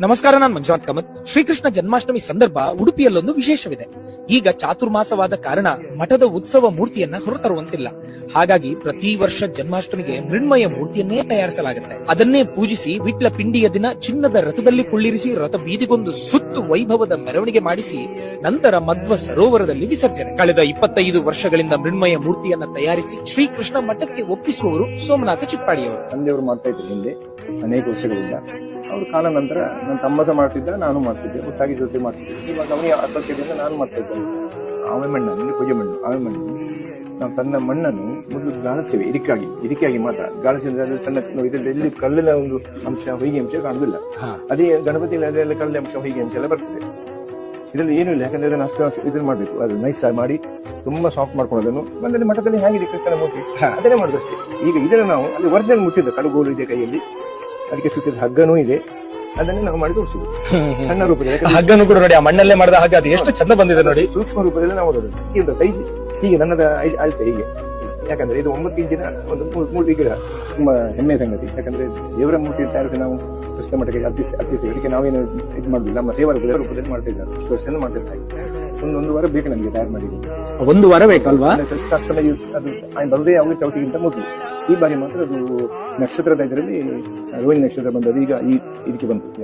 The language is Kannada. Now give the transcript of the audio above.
ನಮಸ್ಕಾರ, ನಾನು ಮಂಜುನಾಥ್ ಕಾಮತ್. ಶ್ರೀಕೃಷ್ಣ ಜನ್ಮಾಷ್ಟಮಿ ಸಂದರ್ಭ ಉಡುಪಿಯಲ್ಲೊಂದು ವಿಶೇಷವಿದೆ. ಈಗ ಚಾತುರ್ಮಾಸವಾದ ಕಾರಣ ಮಠದ ಉತ್ಸವ ಮೂರ್ತಿಯನ್ನ ಹೊರತರುವಂತಿಲ್ಲ. ಹಾಗಾಗಿ ಪ್ರತಿ ವರ್ಷ ಜನ್ಮಾಷ್ಟಮಿಗೆ ಮೃಣ್ಮಯ ಮೂರ್ತಿಯನ್ನೇ ತಯಾರಿಸಲಾಗುತ್ತೆ. ಅದನ್ನೇ ಪೂಜಿಸಿ ವಿಟ್ಲ ಪಿಂಡಿಯ ದಿನ ಚಿನ್ನದ ರಥದಲ್ಲಿ ಕುಳ್ಳಿರಿಸಿ ರಥ ಬೀದಿಗೊಂದು ಸುತ್ತು ವೈಭವದ ಮೆರವಣಿಗೆ ಮಾಡಿಸಿ ನಂತರ ಮಧ್ವ ಸರೋವರದಲ್ಲಿ ವಿಸರ್ಜನೆ. ಕಳೆದ ಇಪ್ಪತ್ತೈದು ವರ್ಷಗಳಿಂದ ಮೃಣ್ಮಯ ಮೂರ್ತಿಯನ್ನ ತಯಾರಿಸಿ ಶ್ರೀಕೃಷ್ಣ ಮಠಕ್ಕೆ ಒಪ್ಪಿಸುವವರು ಸೋಮನಾಥ ಚಿಪ್ಪಾಡಿಯವರು. ಅನೇಕ ವರ್ಷಗಳಿಂದ. ಅವ್ರ ಕಾಲ ನಂತರ ನನ್ನ ತಮ್ಮಸ ಮಾಡ್ತಿದ್ದೆ ನಾನು ಮಾಡ್ತಿದ್ದೆ. ಒಟ್ಟಾಗಿ ಜೊತೆ ಮಾಡ್ತಿದ್ದೆ. ಇವಾಗ ಅವನಿಗೆ ಅಸೋಕ್ಯದಿಂದ ನಾನು ಮಾಡ್ತಿದ್ದೆ ಆವೆ ಮಣ್ಣನ್ನು ಪೂಜೆ ಮಣ್ಣು ಆವೆ ಮಣ್ಣು. ನಾವು ತನ್ನ ಮಣ್ಣನ್ನು ಮೊದಲು ಗಾಳಿಸ್ತೇವೆ ಇದಕ್ಕಾಗಿ ಇದಕ್ಕಾಗಿ ಮಾತ್ರ. ಗಾಳಿಸಿದ್ರೆ ಸಣ್ಣ ಇದರಲ್ಲಿ ಎಲ್ಲಿ ಕಲ್ಲಿನ ಒಂದು ಅಂಶ ಹೊಯ್ಗೆ ಅಂಶ ಕಾಣುದಿಲ್ಲ. ಅದೇ ಗಣಪತಿ ಅದೆಲ್ಲ ಕಲ್ಲಿನ ಅಂಶ ಹೊಯ್ಗೆ ಅಂಶ ಎಲ್ಲ ಬರ್ತದೆ. ಇದರಲ್ಲಿ ಏನೂ ಇಲ್ಲ. ಯಾಕಂದ್ರೆ ಅದನ್ನು ಅಷ್ಟು ಇದನ್ನ ಮಾಡಬೇಕು. ಅದು ನೈಸ್ ಮಾಡಿ ತುಂಬಾ ಸಾಫ್ಟ್ ಮಾಡ್ಕೊಳ್ಳೋದನ್ನು ಬಂದಲ್ಲಿ ಮಠದಲ್ಲಿ ಹೇಗಿದೆ ಕ್ರಿಸ್ತನ ಮೂರ್ತಿ? ಅದನ್ನೇ ಮಾಡಿದಷ್ಟೇ. ಈಗ ಇದನ್ನು ನಾವು ಅಲ್ಲಿ ವರ್ಧನ್ ಮುಟ್ಟಿದ್ದು ಕಡುಗೋಲು ಇದೆ ಕೈಯಲ್ಲಿ. ಅದಕ್ಕೆ ಸುತ್ತಿದ ಹಗ್ಗನೂ ಇದೆ. ಅದನ್ನೇ ನಾವು ಮಾಡಿ ತೋರಿಸುದು ಸಣ್ಣ ರೂಪದಲ್ಲಿ. ಹಗ್ಗನು ಕೂಡ ನೋಡಿ ಆ ಮಣ್ಣಲ್ಲೇ ಮಾಡಿದ ಹಾಗೆ ಅದು ಎಷ್ಟು ಚಂದ ಬಂದಿದೆ ನೋಡಿ. ಸೂಕ್ಷ್ಮ ರೂಪದಲ್ಲಿ ನಾವು ನೋಡೋದು. ಸೈಜ್ ಹೀಗೆ ನನ್ನದ ಅಳತೆ ಹೀಗೆ. ಯಾಕಂದ್ರೆ ಇದು ಒಂಬತ್ತು ಇಂಚಿನ ಒಂದು ಮೂರು ಮೂರು ವಿಗ್ರಹ. ತುಂಬಾ ಹೆಮ್ಮೆ ಸಂಗತಿ. ಯಾಕಂದ್ರೆ ದೇವರ ಮೂರ್ತಿ ಹೇಳಿದ್ರೆ ನಾವು ಕ್ರಿಸ್ತ ಮಠಕ್ಕೆ ಅರ್ಪಿಸ್ ಅರ್ಪಿಸ್ತೀವಿ. ಅದಕ್ಕೆ ನಾವೇನು ಇದು ಮಾಡುದಿಲ್ಲ ನಮ್ಮ ಸೇವಾ ರೂಪದಲ್ಲಿ ಮಾಡ್ತಾ ಇದ್ದಾರೆ. ಇಷ್ಟು ಒಂದು ಮಾಡ್ತಿರ್ತಾರೆ ಒಂದೊಂದು ವಾರ ಬೇಕು ನಮಗೆ ತಯಾರು ಮಾಡಿ ಒಂದು ವಾರ ಬೇಕಲ್ವಾ? ಅದು ಆ ಬಂದೇ ಯಾವಾಗ ಚೌಟಿಗಿಂತ ಮೊದಲು ಈ ಬಾರಿ ಮಾತ್ರ ಅದು ನಕ್ಷತ್ರದ ಇದರಲ್ಲಿ ರೋಹಿಣಿ ನಕ್ಷತ್ರ ಬಂದದ್ದು. ಈಗ ಈ ಇದಕ್ಕೆ ಬಂತು